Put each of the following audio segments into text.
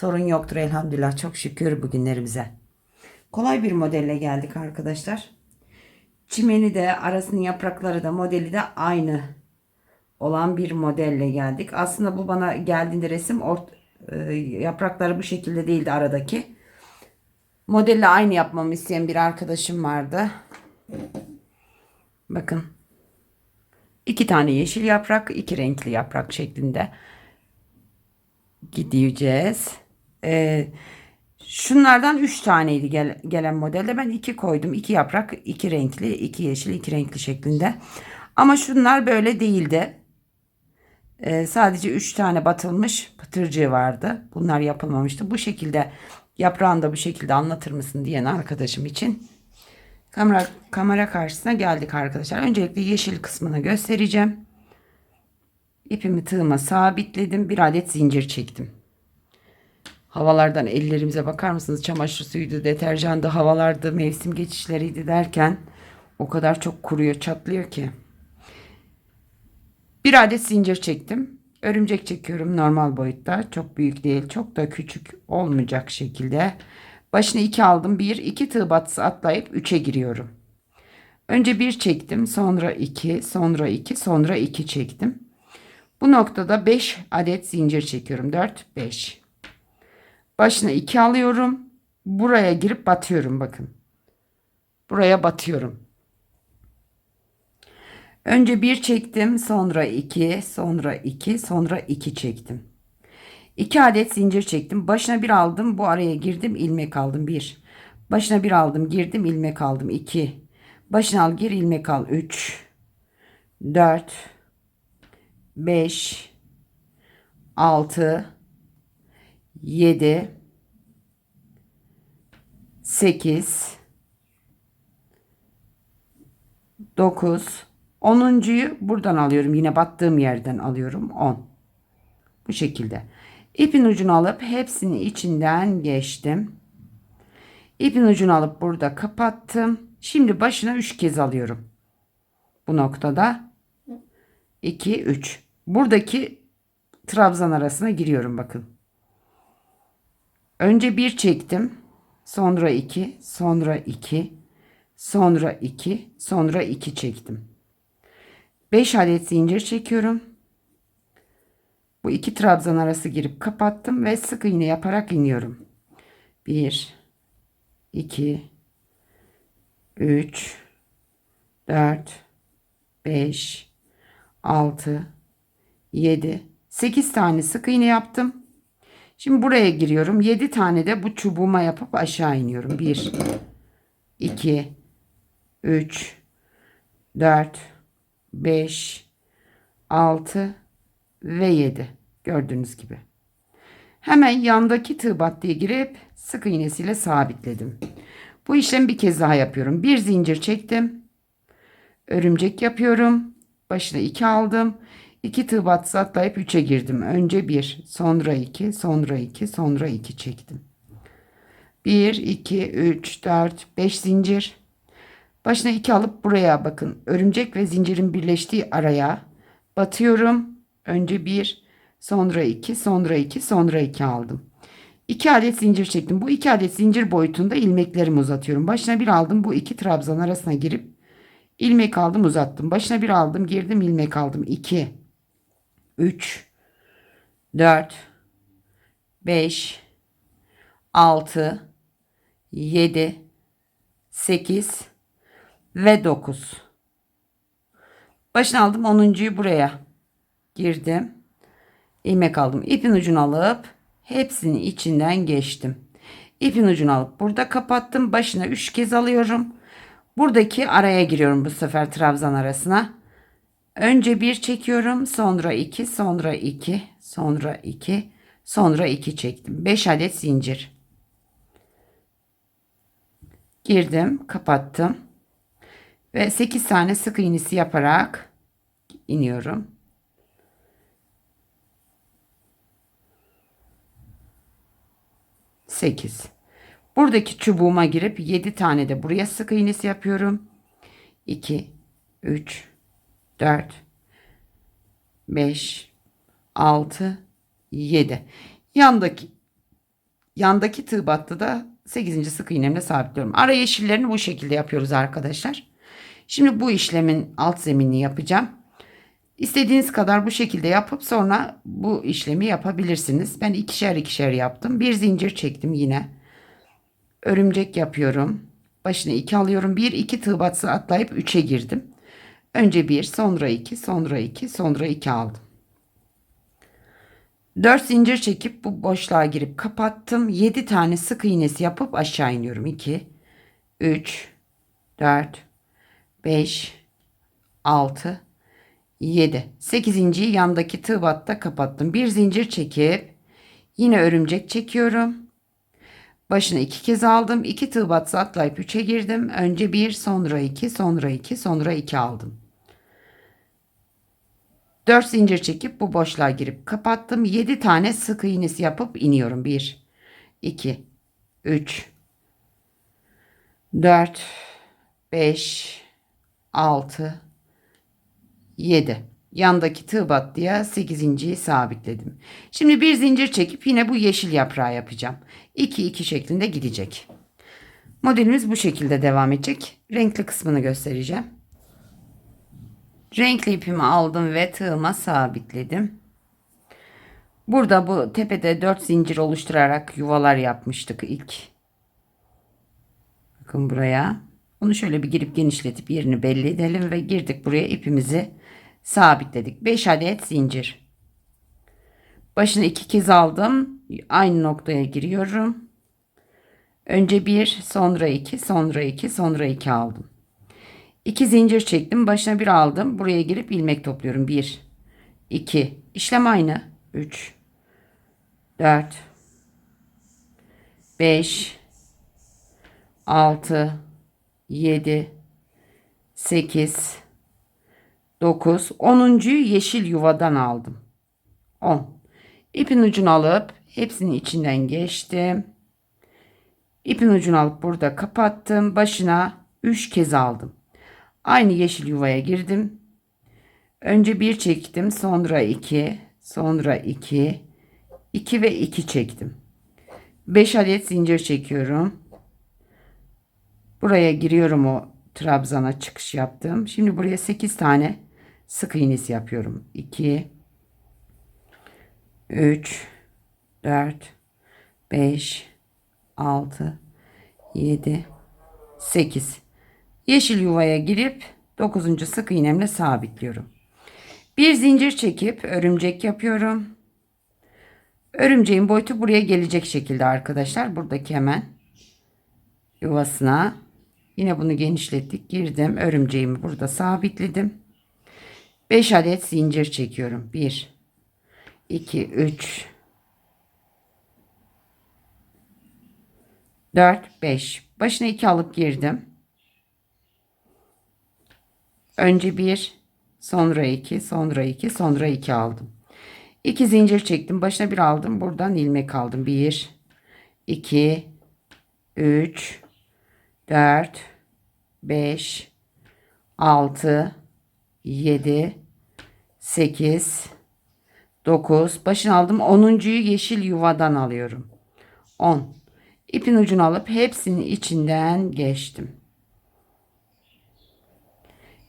sorun yoktur elhamdülillah. Çok şükür bugünlerimize. Kolay bir modelle geldik arkadaşlar. Çimeni de arasının yaprakları da modeli de aynı olan bir modelle geldik. Aslında bu bana geldiğinde resim ort e, yaprakları bu şekilde değildi aradaki. Modelle aynı yapmamı isteyen bir arkadaşım vardı. Bakın. iki tane yeşil yaprak, iki renkli yaprak şeklinde gideceğiz. Ee, şunlardan üç taneydi gel- gelen modelde. Ben iki koydum. iki yaprak, iki renkli, iki yeşil, iki renkli şeklinde. Ama şunlar böyle değildi. Ee, sadece üç tane batılmış pıtırcığı vardı. Bunlar yapılmamıştı. Bu şekilde yaprağını da bu şekilde anlatır mısın diyen arkadaşım için kamera, kamera karşısına geldik arkadaşlar. Öncelikle yeşil kısmını göstereceğim. İpimi tığıma sabitledim. Bir adet zincir çektim. Havalardan ellerimize bakar mısınız? Çamaşır suyuydu, deterjandı, havalardı, mevsim geçişleriydi derken o kadar çok kuruyor, çatlıyor ki. Bir adet zincir çektim. Örümcek çekiyorum normal boyutta. Çok büyük değil, çok da küçük olmayacak şekilde. Başına iki aldım. Bir, iki tığ batısı atlayıp üçe giriyorum. Önce bir çektim, sonra iki, sonra iki, sonra iki çektim. Bu noktada 5 adet zincir çekiyorum. 4, 5. Başına 2 alıyorum. Buraya girip batıyorum bakın. Buraya batıyorum. Önce 1 çektim, sonra 2, sonra 2, sonra 2 çektim. 2 adet zincir çektim. Başına bir aldım, bu araya girdim, ilmek aldım 1. Başına bir aldım, girdim, ilmek aldım 2. Başına al, gir, ilmek al 3. 4 5 6 7 8 9 10.yu buradan alıyorum. Yine battığım yerden alıyorum. 10. Bu şekilde. İpin ucunu alıp hepsini içinden geçtim. İpin ucunu alıp burada kapattım. Şimdi başına 3 kez alıyorum. Bu noktada 2 3. Buradaki trabzan arasına giriyorum bakın. Önce bir çektim. Sonra 2, sonra 2, sonra 2, sonra 2 çektim. 5 adet zincir çekiyorum. Bu iki trabzan arası girip kapattım ve sık iğne yaparak iniyorum. 1 2 3 4 5 6 7 8 tane sık iğne yaptım. Şimdi buraya giriyorum. 7 tane de bu çubuğuma yapıp aşağı iniyorum. 1 2 3 4 5 6 ve 7. Gördüğünüz gibi. Hemen yandaki tığ battıya girip sık iğnesiyle sabitledim. Bu işlemi bir kez daha yapıyorum. Bir zincir çektim. Örümcek yapıyorum. Başına 2 aldım. 2 tığ batısı atlayıp 3'e girdim. Önce 1, sonra 2, sonra 2, sonra 2 çektim. 1, 2, 3, 4, 5 zincir. Başına 2 alıp buraya bakın. Örümcek ve zincirin birleştiği araya batıyorum. Önce 1, sonra 2, sonra 2, sonra 2 aldım. 2 adet zincir çektim. Bu 2 adet zincir boyutunda ilmeklerimi uzatıyorum. Başına bir aldım. Bu iki trabzan arasına girip ilmek aldım uzattım. Başına bir aldım girdim ilmek aldım. 2 3 4 5 6 7 8 ve 9 başına aldım 10.yu buraya. Girdim. İlmek aldım. İpin ucunu alıp hepsini içinden geçtim. İpin ucunu alıp burada kapattım. Başına 3 kez alıyorum. Buradaki araya giriyorum bu sefer trabzan arasına Önce bir çekiyorum, sonra iki, sonra iki, sonra iki, sonra iki çektim. 5 adet zincir. Girdim, kapattım. Ve 8 tane sık iğnesi yaparak iniyorum. Sekiz. Buradaki çubuğuma girip 7 tane de buraya sık iğnesi yapıyorum. 2, 3, 4, 5, 6, 7. Yandaki yandaki tığ battı da 8. sık iğnemle sabitliyorum. Ara yeşillerini bu şekilde yapıyoruz arkadaşlar. Şimdi bu işlemin alt zeminini yapacağım. İstediğiniz kadar bu şekilde yapıp sonra bu işlemi yapabilirsiniz. Ben ikişer ikişer yaptım. Bir zincir çektim yine. Örümcek yapıyorum. Başına 2 alıyorum. 1 2 tığ batısı atlayıp 3'e girdim. Önce 1, sonra 2, sonra 2, sonra 2 aldım. 4 zincir çekip bu boşluğa girip kapattım. 7 tane sık iğnesi yapıp aşağı iniyorum. 2 3 4 5 6 7 8. yandaki tığ batta kapattım. Bir zincir çekip yine örümcek çekiyorum. Başına iki kez aldım. 2 tığ battı atlayıp 3'e girdim. Önce 1 sonra 2 sonra 2 sonra 2 aldım. 4 zincir çekip bu boşluğa girip kapattım. 7 tane sık iğnesi yapıp iniyorum. 1 2 3 4 5 6 7 yandaki tığ battıya 8.yi sabitledim. Şimdi bir zincir çekip yine bu yeşil yaprağı yapacağım. 2 2 şeklinde gidecek. Modelimiz bu şekilde devam edecek. Renkli kısmını göstereceğim. Renkli ipimi aldım ve tığıma sabitledim. Burada bu tepede 4 zincir oluşturarak yuvalar yapmıştık ilk. Bakın buraya. Onu şöyle bir girip genişletip yerini belli edelim ve girdik buraya ipimizi sabitledik. 5 adet zincir. Başını iki kez aldım. Aynı noktaya giriyorum. Önce bir, sonra iki, sonra iki, sonra iki aldım. İki zincir çektim. Başına bir aldım. Buraya girip ilmek topluyorum. Bir, iki. İşlem aynı. Üç, dört, beş, altı, yedi, sekiz, 9. 10. yeşil yuvadan aldım. 10. İpin ucunu alıp hepsinin içinden geçtim. İpin ucunu alıp burada kapattım. Başına 3 kez aldım. Aynı yeşil yuvaya girdim. Önce 1 çektim. Sonra 2. Sonra 2. 2 ve 2 çektim. 5 adet zincir çekiyorum. Buraya giriyorum o trabzana çıkış yaptım. Şimdi buraya 8 tane sık iğnesi yapıyorum. 2 3 4 5 6 7 8 Yeşil yuvaya girip 9. sık iğnemle sabitliyorum. Bir zincir çekip örümcek yapıyorum. Örümceğin boyutu buraya gelecek şekilde arkadaşlar. Buradaki hemen yuvasına yine bunu genişlettik. Girdim. Örümceğimi burada sabitledim. 5 adet zincir çekiyorum. 1 2 3 4 5 başına 2 alıp girdim. Önce 1 sonra 2 sonra 2 sonra 2 aldım. 2 zincir çektim. Başına 1 aldım. Buradan ilmek aldım. 1 2 3 4 5 6 7 8 9 başını aldım 10.yu yeşil yuvadan alıyorum 10 ipin ucunu alıp hepsinin içinden geçtim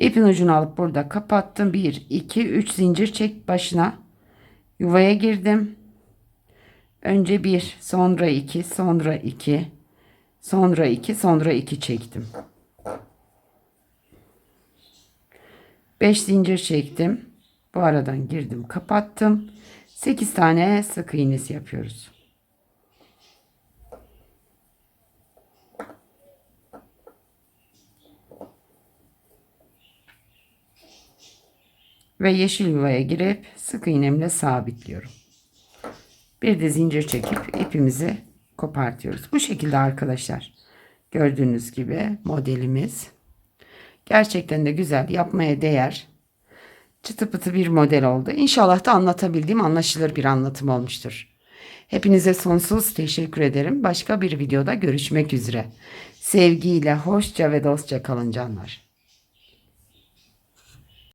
ipin ucunu alıp burada kapattım 1 2 3 zincir çek başına yuvaya girdim önce 1 sonra 2 sonra 2 sonra 2 sonra 2 çektim 5 zincir çektim. Bu aradan girdim, kapattım. 8 tane sık iğnesi yapıyoruz. Ve yeşil yuvaya girip sık iğnemle sabitliyorum. Bir de zincir çekip ipimizi kopartıyoruz. Bu şekilde arkadaşlar. Gördüğünüz gibi modelimiz. Gerçekten de güzel, yapmaya değer. Çıtı pıtı bir model oldu. İnşallah da anlatabildiğim anlaşılır bir anlatım olmuştur. Hepinize sonsuz teşekkür ederim. Başka bir videoda görüşmek üzere. Sevgiyle, hoşça ve dostça kalın canlar.